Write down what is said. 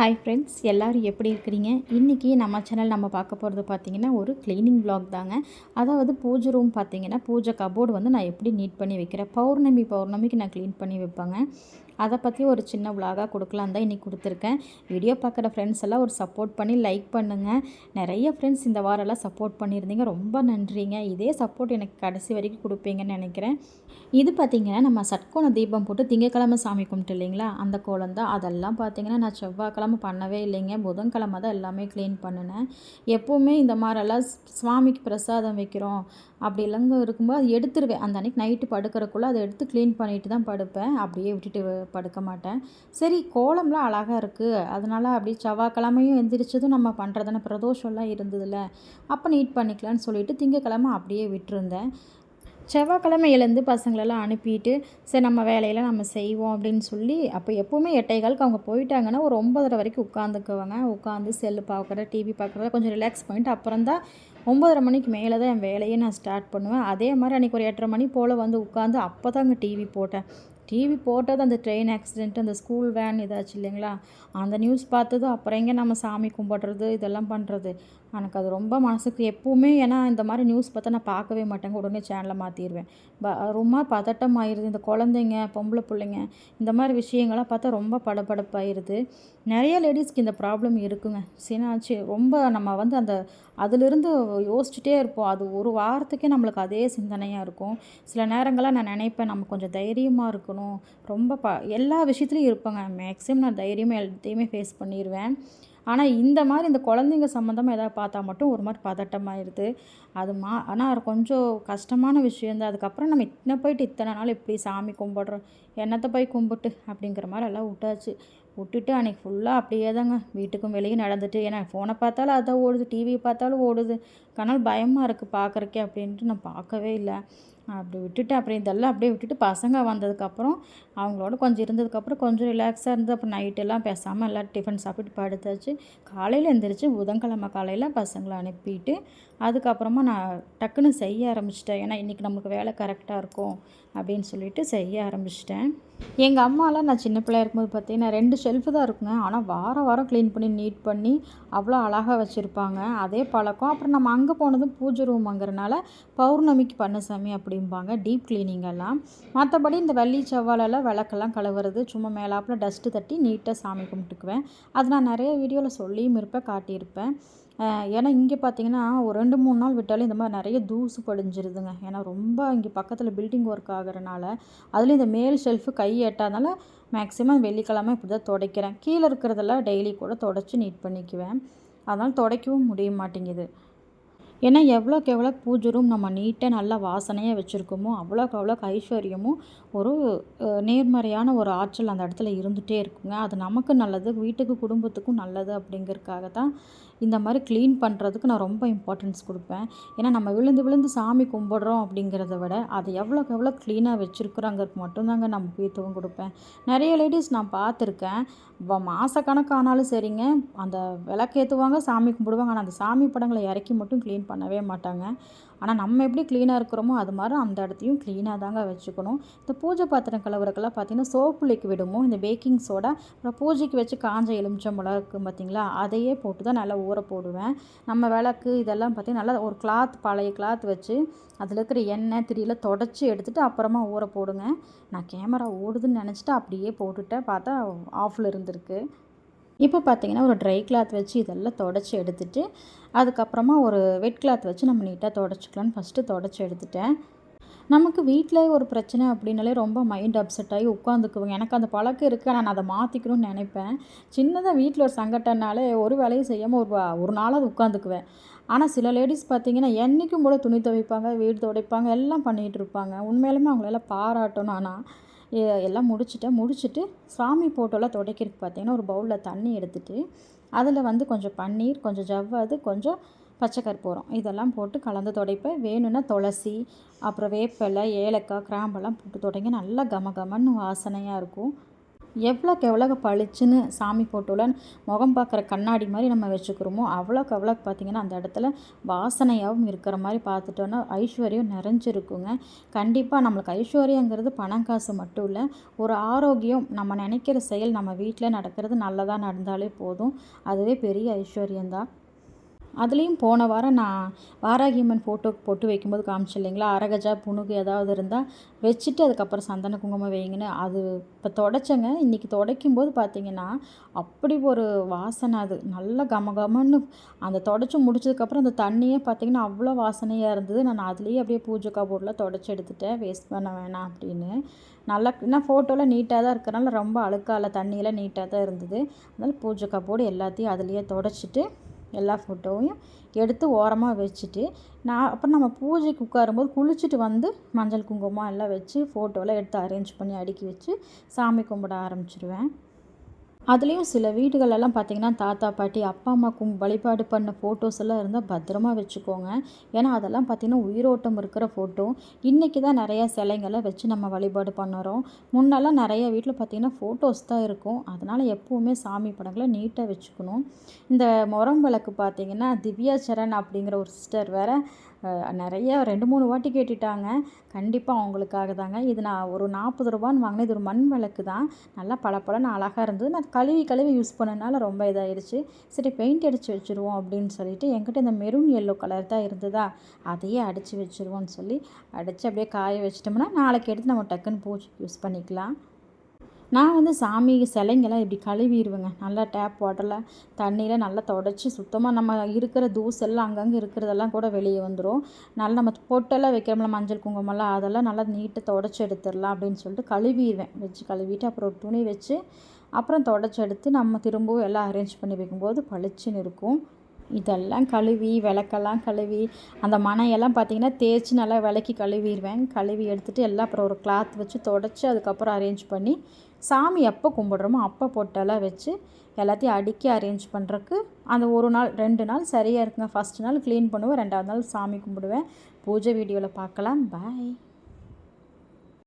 Hi friends எல்லோரும் எப்படி இருக்கிறீங்க? இன்றைக்கி நம்ம சேனல் நம்ம பார்க்க போகிறது பார்த்திங்கன்னா ஒரு க்ளீனிங் ப்ளாக் தாங்க. அதாவது பூஜை ரூம் பார்த்திங்கன்னா பூஜை கபோர்டு வந்து நான் எப்படி நீட் பண்ணி வைக்கிறேன்? பௌர்ணமி பௌர்ணமிக்கு நான் க்ளீன் பண்ணி வைப்பேங்க. அதை பற்றி ஒரு சின்ன விலாகாக கொடுக்கலாம் தான் இன்றைக்கி கொடுத்துருக்கேன். வீடியோ பார்க்குற ஃப்ரெண்ட்ஸ் எல்லாம் ஒரு சப்போர்ட் பண்ணி லைக் பண்ணுங்கள் நிறைய ஃப்ரெண்ட்ஸ் இந்த வாரெல்லாம் சப்போர்ட் பண்ணியிருந்தீங்க. ரொம்ப நன்றிங்க. இதே சப்போர்ட் எனக்கு கடைசி வரைக்கும் கொடுப்பீங்கன்னு நினைக்கிறேன். இது பார்த்திங்கன்னா நம்ம சட்கோண தீபம் போட்டு திங்கக்கிழமை சாமி கும்பிட்டு இல்லைங்களா? அந்த கோலம் தான். அதெல்லாம் பார்த்திங்கன்னா நான் செவ்வாய்க்கிழமை பண்ணவே இல்லைங்க. புதன்கிழமை தான் எல்லாமே க்ளீன் பண்ணினேன். எப்போவுமே இந்த மாதிரிலாம் சுவாமிக்கு பிரசாதம் வைக்கிறோம் அப்படி இல்லைங்க இருக்கும்போது அது எடுத்துருவேன். அந்த அன்றைக்கி நைட்டு படுக்கிறக்குள்ளே அதை எடுத்து க்ளீன் பண்ணிட்டு தான் படுப்பேன். அப்படியே விட்டுட்டு படுக்க மாட்டேன் சரி கோலம்லாம் அழகாக இருக்குது அதனால் அப்படி செவ்வாய்க்கிழமையும் எந்திரிச்சதும் நம்ம பண்ணுறதான பிரதோஷம்லாம் இருந்ததில்ல அப்போ நீட் பண்ணிக்கலாம்னு சொல்லிட்டு திங்கக்கிழமை அப்படியே விட்டுருந்தேன். செவ்வாய்க்கிழமை எழுந்து பசங்களெல்லாம் அனுப்பிட்டு சரி நம்ம வேலையெல்லாம் நம்ம செய்வோம் அப்படின்னு சொல்லி அப்போ எப்போவுமே எட்டைகளுக்கு அவங்க போயிட்டாங்கன்னா ஒரு ஒம்பதரை வரைக்கும் உட்காந்துக்குவாங்க. உட்காந்து செல்லு பார்க்குற டிவி பார்க்குறத கொஞ்சம் ரிலாக்ஸ் பண்ணிட்டு அப்புறம் தான் ஒம்பதரை மணிக்கு மேலே தான் என் வேலையை நான் ஸ்டார்ட் பண்ணுவேன். அதே மாதிரி அன்றைக்கி ஒரு எட்டரை மணி போல் வந்து உட்காந்து அப்போ தாங்க டிவி போட்டேன். டிவி போட்டது அந்த ட்ரெயின் ஆக்சிடென்ட் அந்த ஸ்கூல் வேன் இதாச்சு இல்லைங்களா? அந்த நியூஸ் பார்த்ததும் அப்புறம் எங்கே நம்ம சாமி கும்பிட்றது இதெல்லாம் பண்ணுறது எனக்கு அது ரொம்ப மனசுக்கு எப்போவுமே ஏன்னா இந்த மாதிரி நியூஸ் பார்த்தா நான் பார்க்கவே மாட்டேங்க உடனே சேனலை மாற்றிடுவேன் ப ரொம்ப பதட்டம் ஆயிடுது இந்த குழந்தைங்க பொம்பளை பிள்ளைங்க இந்த மாதிரி விஷயங்கள்லாம் பார்த்தா ரொம்ப படபடப்பாயிருது. நிறைய லேடிஸ்க்கு இந்த ப்ராப்ளம் இருக்குங்க. சீனாச்சு ரொம்ப நம்ம வந்து அந்த அதிலிருந்து யோசிச்சுட்டே இருப்போம். அது ஒரு வாரத்துக்கே நம்மளுக்கு அதே சிந்தனையாக இருக்கும். சில நேரங்களாக நான் நினைப்பேன் நம்ம கொஞ்சம் தைரியமாக இருக்கணும். ரொம்ப ப எல்லா விஷயத்துலையும் இருப்பேங்க. மேக்ஸிமம் நான் தைரியமாக எல்லாத்தையுமே ஃபேஸ் பண்ணிடுவேன் ஆனால் இந்த மாதிரி இந்த குழந்தைங்க சம்மந்தமாக எதாவது பார்த்தா மட்டும் ஒரு மாதிரி பதட்டமாயிருது அது மா ஆனால் கொஞ்சம் கஷ்டமான விஷயந்தான் அதுக்கப்புறம் நம்ம இத்தனை போயிட்டு இத்தனை நாள் இப்படி சாமி கும்பிட்றோம் என்னத்தை போய் கும்பிட்டு அப்படிங்கிற மாதிரி எல்லாம் விட்டாச்சு. விட்டுட்டு அன்றைக்கி ஃபுல்லாக அப்படியே தாங்க வீட்டுக்கும் வெளியே நடந்துட்டு ஏன்னா ஃபோனை பார்த்தாலும் அதான் ஓடுது டிவி பார்த்தாலும் ஓடுது. கனால் பயமாக இருக்குது பார்க்குறக்கே அப்படின்ட்டு நான் பார்க்கவே இல்லை. அப்படி விட்டுட்டு அப்புறம் இதெல்லாம் அப்படியே விட்டுட்டு பசங்க வந்ததுக்கப்புறம் அவங்களோட கொஞ்சம் இருந்ததுக்கப்புறம் கொஞ்சம் ரிலாக்ஸாக இருந்து அப்புறம் நைட்டெல்லாம் பேசாமல் எல்லாம் டிஃபன் சாப்பிட்டு படுத்தாச்சு. காலையில் எழுந்திரிச்சு புதன்கிழமை காலையில் பசங்களை அனுப்பிட்டு அதுக்கப்புறமா நான் டக்குன்னு செய்ய ஆரம்பிச்சிட்டேன். ஏன்னா இன்றைக்கி நமக்கு வேலை கரெக்டாக இருக்கும் அப்படின்னு சொல்லிட்டு செய்ய ஆரம்பிச்சிட்டேன். எங்கள் அம்மாலாம் நான் சின்ன பிள்ளையா இருக்கும்போது பார்த்தீங்கன்னா ரெண்டு ஷெல்ஃபு தான் இருக்குங்க. ஆனால் வாரம் வாரம் க்ளீன் பண்ணி நீட் பண்ணி அவ்வளோ அழகாக வச்சுருப்பாங்க. அதே பழக்கம். அப்புறம் நம்ம அங்கே போனதும் பூஜை ரூம்ங்கிறனால பௌர்ணமிக்கு பண்ண சாமி அப்படிம்பாங்க. டீப் கிளீனிங்கெல்லாம் மற்றபடி இந்த வெள்ளி செவ்வாலெல்லாம் விளக்கெல்லாம் கழுவுறது சும்மா மேலாப்பில் டஸ்ட்டு தட்டி நீட்டாக சாமி கும்பிட்டுக்குவேன். அது நான் நிறைய வீடியோவில் சொல்லியும் இருப்பேன் காட்டியிருப்பேன். ஏன்னா இங்கே பார்த்தீங்கன்னா ஒரு ரெண்டு மூணு நாள் விட்டாலே இந்த மாதிரி நிறைய தூசு படிஞ்சிருதுங்க. ஏன்னா ரொம்ப இங்கே பக்கத்தில் பில்டிங் ஒர்க் ஆகிறனால அதுலேயும் இந்த மேல் ஷெல்ஃபு கை எட்டாதனால மேக்ஸிமம் வெள்ளிக்கிழமை இப்படி தான் துடைக்கிறேன். கீழே இருக்கிறதெல்லாம் டெய்லி கூட தொடச்சி நீட் பண்ணிக்குவேன். அதனால் துடைக்கவும் முடிய மாட்டேங்குது. ஏன்னா எவ்வளோக்கு எவ்வளோ பூஜை ரூம் நம்ம நீட்டாக நல்லா வாசனையாக வச்சுருக்கோமோ அவ்வளோக்கு அவ்வளோக்கு ஐஸ்வர்யமும் ஒரு நேர்மறையான ஒரு ஆற்றல் அந்த இடத்துல இருந்துகிட்டே இருக்குங்க. அது நமக்கு நல்லது வீட்டுக்கு குடும்பத்துக்கும் நல்லது அப்படிங்கிறதுக்காக தான் இந்த மாதிரி க்ளீன் பண்ணுறதுக்கு நான் ரொம்ப இம்பார்ட்டன்ஸ் கொடுப்பேன். ஏன்னா நம்ம விழுந்து விழுந்து சாமி கும்பிட்றோம் அப்படிங்கிறத விட அதை எவ்வளோக்கு எவ்வளோ க்ளீனாக வச்சுருக்குறாங்கிறது மட்டும்தாங்க நான் முக்கியத்துவம் கொடுப்பேன். நிறைய லேடிஸ் நான் பார்த்துருக்கேன். மாதக்கணக்கானாலும் சரிங்க அந்த விளக்கேற்றுவாங்க சாமி கும்பிடுவாங்க. ஆனால் அந்த சாமி படங்களை இறக்கி மட்டும் க்ளீன் பண்ணவே மாட்டாங்க. ஆனால் நம்ம எப்படி க்ளீனாக இருக்கிறோமோ அது மாதிரி அந்த இடத்தையும் க்ளீனாக தாங்க வச்சுக்கணும். இந்த பூஜை பாத்திரம் கலவரக்கெல்லாம் பார்த்தீங்கன்னா சோப்பு லிக்விடுமோ இந்த பேக்கிங் சோடா அப்புறம் பூஜைக்கு வச்சு காஞ்ச எலுமிச்சம்பழம் இருக்குது பார்த்தீங்களா அதையே போட்டு தான் நல்லா ஊற போடுவேன். நம்ம விளக்கு இதெல்லாம் பார்த்தீங்கன்னா நல்லா ஒரு கிளாத் பழைய கிளாத் வச்சு அதில் இருக்கிற எண்ணெய் திரியில் தொடச்சி எடுத்துகிட்டு அப்புறமா ஊற போடுங்க. நான் கேமரா ஓடுதுன்னு நினச்சிட்டு அப்படியே போட்டுட்டேன். பார்த்தா ஆஃபில் இருந்திருக்கு. இப்போ பார்த்தீங்கன்னா ஒரு ட்ரை கிளாத் வச்சு இதெல்லாம் தொடச்சி எடுத்துகிட்டு அதுக்கப்புறமா ஒரு வெட் கிளாத் வச்சு நம்ம நீட்டாக தொடச்சிக்கலான்னு ஃபஸ்ட்டு தொடச்சி எடுத்துட்டேன். நமக்கு வீட்டில் ஒரு பிரச்சனை அப்படின்னாலே ரொம்ப மைண்ட் அப்செட் ஆகி உட்காந்துக்குவேன். எனக்கு அந்த பழக்கம் இருக்குது ஆனால் நான் அதை மாற்றிக்கணும்னு நினைப்பேன். சின்னதாக வீட்டில் ஒரு சங்கட்டனாலே ஒரு வேலையும் செய்யாமல் ஒரு ஒரு ஒரு அது உட்காந்துக்குவேன். ஆனால் சில லேடிஸ் பார்த்தீங்கன்னா என்றைக்கும் போல துணி துவைப்பாங்க வீடு துடைப்பாங்க எல்லாம் பண்ணிகிட்டு இருப்பாங்க. உண்மையிலுமே அவங்களெல்லாம் பாராட்டணும். ஆனால் எ- எல்லாம் முடிச்சுட்டேன் முடிச்சுட்டு சாமி போட்டோலாம் துடைக்கிறதுக்கு பார்த்தீங்கன்னா ஒரு பவுலில் தண்ணி எடுத்துகிட்டு அதில் வந்து கொஞ்சம் பன்னீர் கொஞ்சம் ஜவ்வாது கொஞ்சம் பச்சை கற்பூரம் இதெல்லாம் போட்டு கலந்து துடைப்பேன். வேணும்னா துளசி அப்புறம் வேப்பிலை ஏலக்காய் கிராம்பெல்லாம் போட்டு தொடங்கி. நல்லா கம கமன்னு வாசனையாக இருக்கும். எவ்வளோக்கு எவ்வளோக்கு பளிச்சுன்னு சாமி ஃபோட்டோவில் முகம் பார்க்குற கண்ணாடி மாதிரி நம்ம வச்சுக்கிறோமோ அவ்வளோக்கு அவ்வளோக்கு பார்த்திங்கன்னா அந்த இடத்துல வாசனையாகவும் இருக்கிற மாதிரி பார்த்துட்டோன்னா ஐஸ்வர்யம் நிறைஞ்சிருக்குங்க. கண்டிப்பாக நம்மளுக்கு ஐஸ்வர்யங்கிறது பணம் காசு மட்டும் இல்லை ஒரு ஆரோக்கியம் நம்ம நினைக்கிற செயல் நம்ம வீட்டில் நடக்கிறது நல்லதாக நடந்தாலே போதும். அதுவே பெரிய ஐஸ்வர்யம்தான். அதுலேயும் போன வாரம் நான் வாராகியம்மன் ஃபோட்டோ போட்டு வைக்கும்போது காமிச்சு இல்லைங்களா? அரகஜா புணுகு ஏதாவது இருந்தால் வச்சுட்டு அதுக்கப்புறம் சந்தன குங்குமம் வைங்கன்னு. அது இப்போ தொடச்சங்க. இன்றைக்கி துடைக்கும் போது பார்த்திங்கன்னா அப்படி ஒரு வாசனை அது. நல்ல கமகமன்னு அந்த தொடச்சி முடிச்சதுக்கப்புறம் அந்த தண்ணியே பார்த்திங்கன்னா அவ்வளோ வாசனையாக இருந்தது. நான் அதுலேயே அப்படியே பூஜை கபோர்டில் தொடச்சி எடுத்துட்டேன். வேஸ்ட் பண்ண வேணாம் அப்படின்னு. நல்லா இன்னும் ஃபோட்டோவில் நீட்டாக தான் இருக்கிறனால ரொம்ப அழுக்கால தண்ணியெல்லாம் நீட்டாக தான் இருந்தது. அதனால் பூஜை கபோர்டு எல்லாத்தையும் அதுலேயே தொடச்சிட்டு எல்லா ஃபோட்டோவையும் எடுத்து ஓரமாக வச்சுட்டு நான் அப்புறம் நம்ம பூஜைக்கு உட்காரும்போது குளிச்சுட்டு வந்து மஞ்சள் குங்குமம் எல்லாம் வச்சு ஃபோட்டோலாம் எடுத்து அரேஞ்ச் பண்ணி அடுக்கி வச்சு சாமி கும்பிட ஆரம்பிச்சிருவேன். அதுலேயும் சில வீடுகளெல்லாம் பார்த்திங்கன்னா தாத்தா பாட்டி அப்பா அம்மாக்கும் வழிபாடு பண்ண ஃபோட்டோஸ் எல்லாம் இருந்தால் பத்திரமா வச்சுக்கோங்க. ஏன்னா அதெல்லாம் பார்த்திங்கன்னா உயிரோட்டம் இருக்கிற ஃபோட்டோ இன்றைக்கி தான் நிறையா சிலைங்களை வச்சு நம்ம வழிபாடு பண்ணுறோம். முன்னெல்லாம் நிறைய வீட்டில் பார்த்திங்கன்னா ஃபோட்டோஸ் தான் இருக்கும். அதனால் எப்போவுமே சாமி படங்களை நீட்டாக வச்சுக்கணும். இந்த முறம் விளக்கு பார்த்திங்கன்னா திவ்யா சரண் அப்படிங்கிற ஒரு சிஸ்டர் வேறு நிறைய ரெண்டு மூணு வாட்டி கேட்டுட்டாங்க. கண்டிப்பாக அவங்களுக்காக தாங்க. இது நான் ஒரு நாற்பது ரூபான்னு வாங்கினேன். இது ஒரு மண் விளக்கு தான். நல்லா பளபளன்னு அழகாக இருந்தது. நான் கழுவி கழுவி யூஸ் பண்ணனால ரொம்ப இதாகிடுச்சு சரி பெயிண்ட் அடித்து வச்சுருவோம் அப்படின்னு சொல்லிட்டு என்கிட்ட இந்த மெரூன் எல்லோ கலர் தான் இருந்ததா அதையே அடித்து வச்சுருவோம்னு சொல்லி அடித்து அப்படியே காய வச்சிட்டோம்னா நாளைக்கு எடுத்து நம்ம டக்குன்னு பூச்சி யூஸ் பண்ணிக்கலாம். நான் வந்து சாமி சிலைங்கெல்லாம் இப்படி கழுவிடுவேங்க. நல்லா டேப் வாட்டரில் தண்ணியில் நல்லா தொடச்சி சுத்தமாக நம்ம இருக்கிற தூசெல்லாம் அங்கங்கே இருக்கிறதெல்லாம் கூட வெளியே வந்துடும் நல்லா நம்ம பொட்டெல்லாம் வைக்கிறோம்ல மஞ்சள் குங்குமம்லாம் அதெல்லாம் நல்லா நீட்டாக தொடச்சி எடுத்துடலாம் அப்படின்னு சொல்லிட்டு கழுவிடுவேன். வச்சு கழுவிட்டு அப்புறம் துணி வச்சு அப்புறம் தொடச்சி எடுத்து நம்ம திரும்பவும் எல்லாம் அரேஞ்ச் பண்ணி வைக்கும்போது பளிச்சுன்னு இருக்கும். இதெல்லாம் கழுவி விளக்கெல்லாம் கழுவி அந்த மனையெல்லாம் பார்த்திங்கன்னா தேய்ச்சி நல்லா விளக்கி கழுவிடுவேன். கழுவி எடுத்துகிட்டு எல்லாம் அப்புறம் ஒரு கிளாத் வச்சு தொடச்சி அதுக்கப்புறம் அரேஞ்ச் பண்ணி சாமி எப்போ கும்பிட்றோமோ அப்போ பொட்டெல்லாம் வச்சு எல்லாத்தையும் அடுக்கி அரேஞ்ச் பண்ணுறக்கு அந்த ஒரு நாள் ரெண்டு நாள் சரியாக இருக்குங்க. ஃபஸ்ட் நாள் க்ளீன் பண்ணுவேன் ரெண்டாவது நாள் சாமி கும்பிடுவேன். பூஜை வீடியோவில் பார்க்கலாம். பாய்